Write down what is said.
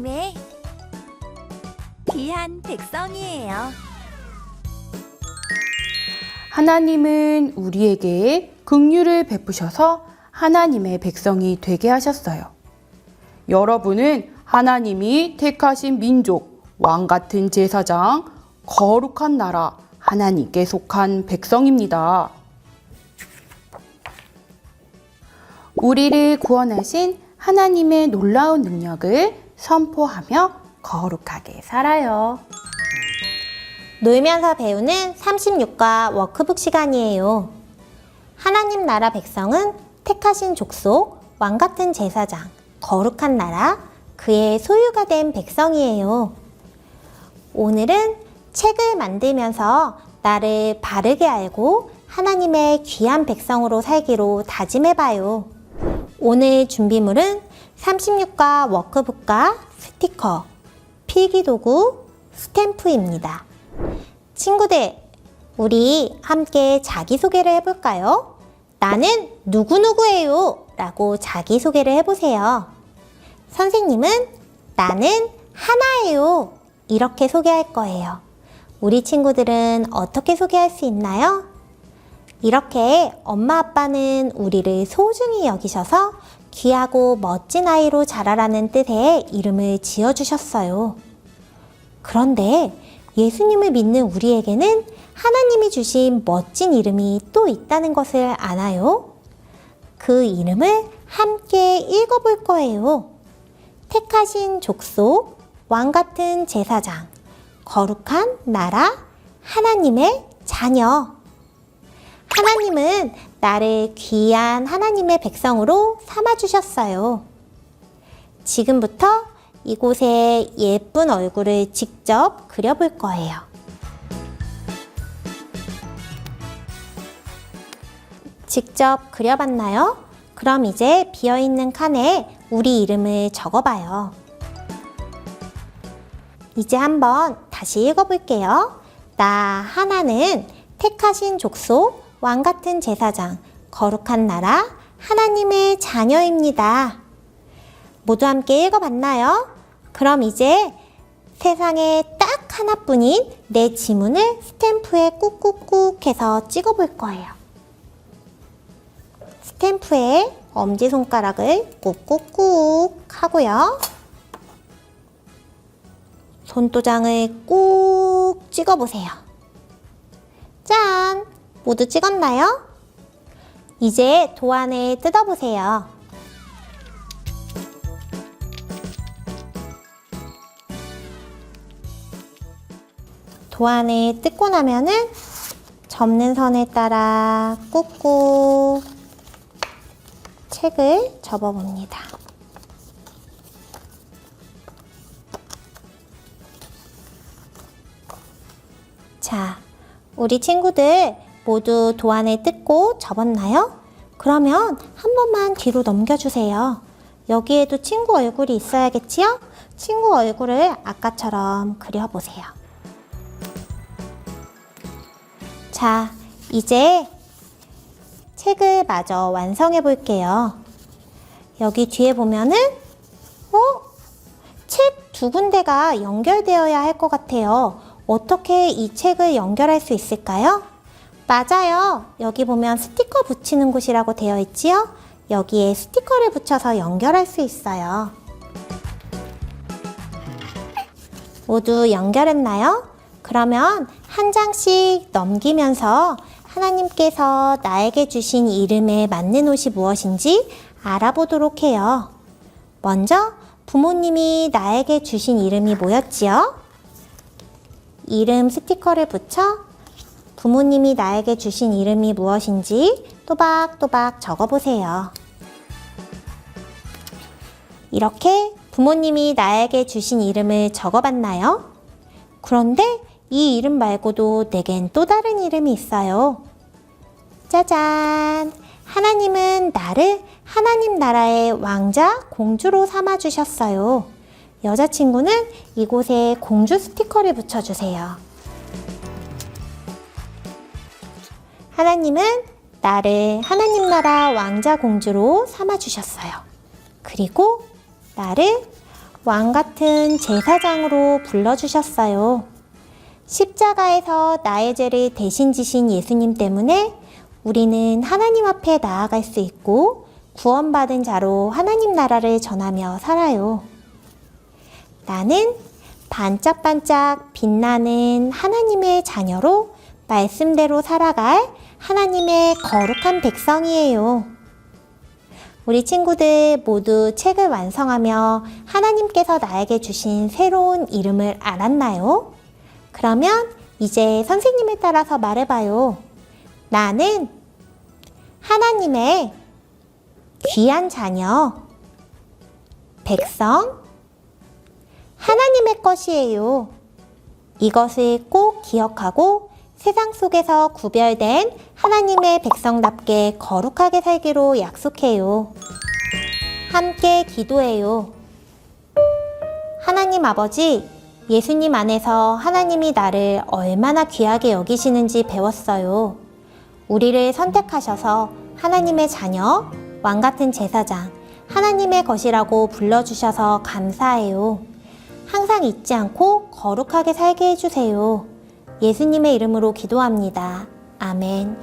하나님의 귀한 백성이에요. 하나님은 우리에게 긍휼을 베푸셔서 하나님의 백성이 되게 하셨어요. 여러분은 하나님이 택하신 민족, 왕 같은 제사장, 거룩한 나라, 하나님께 속한 백성입니다. 우리를 구원하신 하나님의 놀라운 능력을 선포하며 거룩하게 살아요. 놀면서 배우는 36과 워크북 시간이에요. 하나님 나라 백성은 택하신 족속, 왕 같은 제사장, 거룩한 나라, 그의 소유가 된 백성이에요. 오늘은 책을 만들면서 나를 바르게 알고 하나님의 귀한 백성으로 살기로 다짐해봐요. 오늘 준비물은 36과 워크북과 스티커, 필기도구, 스탬프입니다. 친구들, 우리 함께 자기소개를 해볼까요? 나는 누구누구예요 라고 자기소개를 해보세요. 선생님은 나는 하나예요. 이렇게 소개할 거예요. 우리 친구들은 어떻게 소개할 수 있나요? 이렇게 엄마 아빠는 우리를 소중히 여기셔서 귀하고 멋진 아이로 자라라는 뜻의 이름을 지어주셨어요. 그런데 예수님을 믿는 우리에게는 하나님이 주신 멋진 이름이 또 있다는 것을 아나요? 그 이름을 함께 읽어볼 거예요. 택하신 족속, 왕 같은 제사장, 거룩한 나라, 하나님의 자녀. 하나님은 나를 귀한 하나님의 백성으로 삼아주셨어요. 지금부터 이곳에 예쁜 얼굴을 직접 그려볼 거예요. 직접 그려봤나요? 그럼 이제 비어있는 칸에 우리 이름을 적어봐요. 이제 한번 다시 읽어볼게요. 나 하나는 택하신 족속, 왕 같은 제사장, 거룩한 나라, 하나님의 자녀입니다. 모두 함께 읽어봤나요? 그럼 이제 세상에 딱 하나뿐인 내 지문을 스탬프에 꾹꾹꾹 해서 찍어볼 거예요. 스탬프에 엄지손가락을 꾹꾹꾹 하고요. 손도장을 꾹 찍어보세요. 짠! 모두 찍었나요? 이제 도안을 뜯어보세요. 도안을 뜯고 나면은 접는 선에 따라 꾹꾹 책을 접어봅니다. 자, 우리 친구들 모두 도안을 뜯고 접었나요? 그러면 한 번만 뒤로 넘겨주세요. 여기에도 친구 얼굴이 있어야겠지요? 친구 얼굴을 아까처럼 그려보세요. 자, 이제 책을 마저 완성해 볼게요. 여기 뒤에 보면은, 어? 책 두 군데가 연결되어야 할 것 같아요. 어떻게 이 책을 연결할 수 있을까요? 맞아요. 여기 보면 스티커 붙이는 곳이라고 되어 있지요? 여기에 스티커를 붙여서 연결할 수 있어요. 모두 연결했나요? 그러면 한 장씩 넘기면서 하나님께서 나에게 주신 이름에 맞는 옷이 무엇인지 알아보도록 해요. 먼저 부모님이 나에게 주신 이름이 뭐였지요? 이름 스티커를 붙여 부모님이 나에게 주신 이름이 무엇인지 또박또박 적어보세요. 이렇게 부모님이 나에게 주신 이름을 적어봤나요? 그런데 이 이름 말고도 내겐 또 다른 이름이 있어요. 짜잔! 하나님은 나를 하나님 나라의 왕자, 공주로 삼아주셨어요. 여자친구는 이곳에 공주 스티커를 붙여주세요. 하나님은 나를 하나님 나라 왕자 공주로 삼아 주셨어요. 그리고 나를 왕 같은 제사장으로 불러 주셨어요. 십자가에서 나의 죄를 대신 지신 예수님 때문에 우리는 하나님 앞에 나아갈 수 있고 구원받은 자로 하나님 나라를 전하며 살아요. 나는 반짝반짝 빛나는 하나님의 자녀로 말씀대로 살아갈 하나님의 거룩한 백성이에요. 우리 친구들 모두 책을 완성하며 하나님께서 나에게 주신 새로운 이름을 알았나요? 그러면 이제 선생님에 따라서 말해봐요. 나는 하나님의 귀한 자녀, 백성, 하나님의 것이에요. 이것을 꼭 기억하고 세상 속에서 구별된 하나님의 백성답게 거룩하게 살기로 약속해요. 함께 기도해요. 하나님 아버지, 예수님 안에서 하나님이 나를 얼마나 귀하게 여기시는지 배웠어요. 우리를 선택하셔서 하나님의 자녀, 왕 같은 제사장, 하나님의 것이라고 불러주셔서 감사해요. 항상 잊지 않고 거룩하게 살게 해주세요. 예수님의 이름으로 기도합니다. 아멘.